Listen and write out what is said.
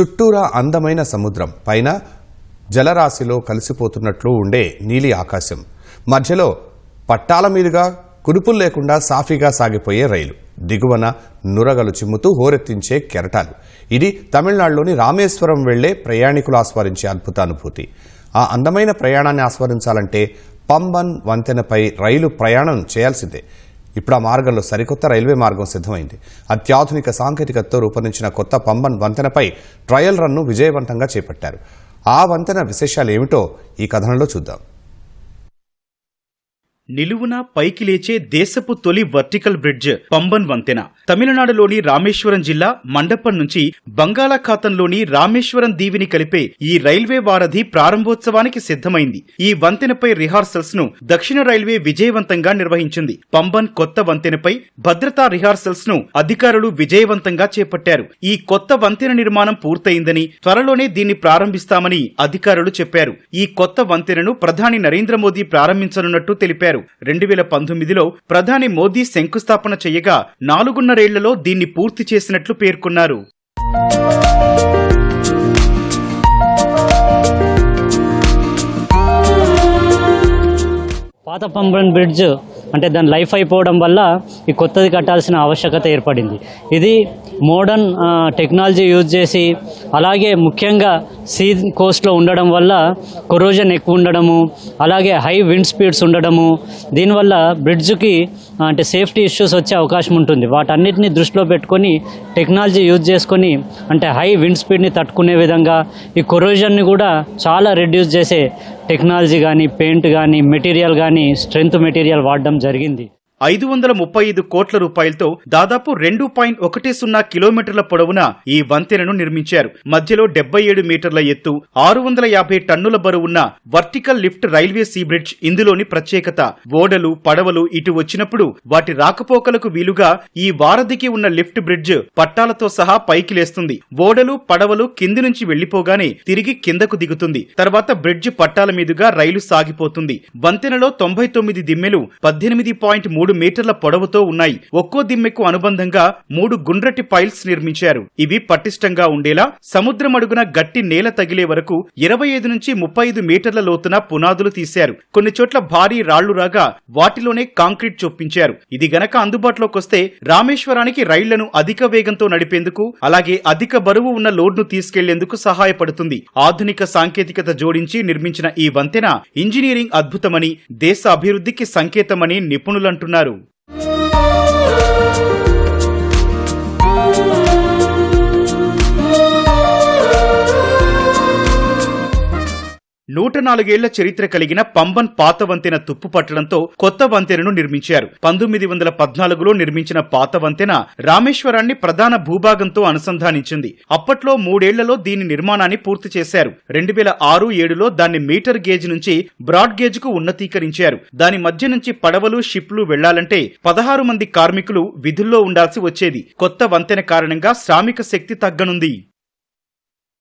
చుట్టూరా అందమైన సముద్రం. పైన జలరాశిలో కలిసిపోతున్నట్లు ఉండే నీలి ఆకాశం. మధ్యలో పట్టాల మీదుగా కురుపులు లేకుండా సాఫీగా సాగిపోయే రైలు. దిగువన నురగలు చిమ్ముతూ హోరెత్తించే కెరటాలు. ఇది తమిళనాడులోని రామేశ్వరం వెళ్ళే ప్రయాణికులు ఆస్వాదించే అద్భుత అనుభూతి ఆ అందమైన ప్రయాణాన్ని ఆస్వాదించాలంటే పంబన్ వంతెనపై రైలు ప్రయాణం చేయాల్సిందే. ఇప్పుడు ఆ మార్గంలో సరికొత్త రైల్వే మార్గం సిద్ధమైంది. అత్యాధునిక సాంకేతికతతో రూపొందించిన కొత్త పంబన్ వంతెనపై ట్రయల్ రన్ను విజయవంతంగా చేపట్టారు. ఆ వంతెన విశేషాలు ఏమిటో ఈ కథనంలో చూద్దాం. నిలువున పైకి లేచే దేశపు తొలి వర్టికల్ బ్రిడ్జ్ పంబన్ వంతెన. తమిళనాడులోని రామేశ్వరం జిల్లా మండపం నుంచి బంగాళాఖాతంలోని రామేశ్వరం దీవిని కలిపే ఈ రైల్వే వారధి ప్రారంభోత్సవానికి సిద్ధమైంది. ఈ వంతెనపై రిహార్సల్స్ను దక్షిణ రైల్వే విజయవంతంగా నిర్వహించింది. పంబన్ కొత్త వంతెనపై భద్రతా రిహార్సల్స్ను అధికారులు విజయవంతంగా చేపట్టారు. ఈ కొత్త వంతెన నిర్మాణం పూర్తయిందని త్వరలోనే దీన్ని ప్రారంభిస్తామని అధికారులు చెప్పారు. ఈ కొత్త వంతెనను ప్రధాని నరేంద్ర మోదీ ప్రారంభించనున్నట్టు తెలిపారు. రెండు వేల పంతొమ్మిదిలో ప్రధాని మోదీ శంకుస్థాపన చేయగా రెండున్నరేళ్ళలో దీన్ని పూర్తి చేసినట్లు పేర్కొన్నారు. పాత పంబన్ బ్రిడ్జ్ అంటే దాని లైఫ్ అయిపోవడం వల్ల ఈ కొత్తది కట్టాల్సిన ఆవశ్యకత ఏర్పడింది. ఇది మోడర్న్ టెక్నాలజీ యూజ్ చేసి అలాగే ముఖ్యంగా సీ కోస్ట్లో ఉండడం వల్ల కొరోజన్ ఎక్కువ ఉండడము అలాగే హై విండ్ స్పీడ్స్ ఉండడము దీనివల్ల బ్రిడ్జ్కి అంటే సేఫ్టీ ఇష్యూస్ వచ్చే అవకాశం ఉంటుంది. వాటన్నిటిని దృష్టిలో పెట్టుకొని టెక్నాలజీ యూజ్ చేసుకొని అంటే హై విండ్ స్పీడ్ని తట్టుకునే విధంగా ఈ కొరోజన్ని కూడా చాలా రెడ్యూస్ చేసే టెక్నాలజీ కానీ పెయింట్ కానీ మెటీరియల్ కానీ స్ట్రెంగ్త్ మెటీరియల్ వాడడం జరిగింది. ఐదు వందల ముప్పై ఐదు కోట్ల రూపాయలతో దాదాపు రెండు పాయింట్ ఒకటి సున్నా కిలోమీటర్ల పొడవున ఈ వంతెనను నిర్మించారు. మధ్యలో డెబ్బై ఏడు మీటర్ల ఎత్తు ఆరు వందల యాభై టన్నుల బరువున్న vertical lift railway sea bridge ఇందులోని ప్రత్యేకత. ఓడలు పడవలు ఇటు వచ్చినప్పుడు వాటి రాకపోకలకు వీలుగా ఈ వారధికి ఉన్న లిఫ్ట్ బ్రిడ్జ్ పట్టాలతో సహా పైకి లేస్తుంది. ఓడలు పడవలు కింది నుంచి వెళ్ళిపోగానే తిరిగి కిందకు దిగుతుంది. తర్వాత బ్రిడ్జ్ పట్టాల మీదుగా రైలు సాగిపోతుంది. వంతెనలో తొంభై తొమ్మిది దిమ్మెలు పద్దెనిమిది పాయింట్ మూడు మీటర్ల పొడవుతో ఉన్నాయి. ఒక్కో దిమ్మెకు అనుబంధంగా మూడు గుండ్రటి పైల్స్ నిర్మించారు. ఇవి పటిష్టంగా ఉండేలా సముద్రం అడుగున గట్టి నేల తగిలే వరకు ఇరవై ఐదు నుంచి ముప్పై ఐదు మీటర్ల లోతున పునాదులు తీశారు. కొన్ని చోట్ల భారీ రాళ్ళు రాగా వాటిలోనే కాంక్రీట్ చొప్పించారు. ఇది గనక అందుబాటులోకి వస్తే రామేశ్వరానికి రైళ్ళను అధిక వేగంతో నడిపేందుకు అలాగే అధిక బరువు ఉన్న లోడ్ను తీసుకెళ్ళేందుకు సహాయపడుతుంది. ఆధునిక సాంకేతికత జోడించి నిర్మించిన ఈ వంతెన ఇంజనీరింగ్ అద్భుతమని దేశ అభివృద్ధికి సంకేతమని నిపుణులంటున్నారు. Narum. నూట నాలుగేళ్ళ చరిత్ర కలిగిన పంబన్ పాత వంతెన తుప్పు పట్టడంతో కొత్త వంతెనను నిర్మించారు. పంతొమ్మిది వందల పద్నాలుగులో నిర్మించిన పాత వంతెన రామేశ్వరాన్ని ప్రధాన భూభాగంతో అనుసంధానించింది. అప్పట్లో మూడేళ్ళలో దీని నిర్మాణాన్ని పూర్తి చేశారు. రెండు వేల ఆరు ఏడులో దాన్ని మీటర్ గేజ్ నుంచి బ్రాడ్ గేజ్కు ఉన్నతీకరించారు. దాని మధ్య నుంచి పడవలు షిప్లు వెళ్ళాలంటే పదహారు మంది కార్మికులు విధుల్లో ఉండాల్సి వచ్చేది. కొత్త వంతెన కారణంగా శ్రామిక శక్తి తగ్గనుంది.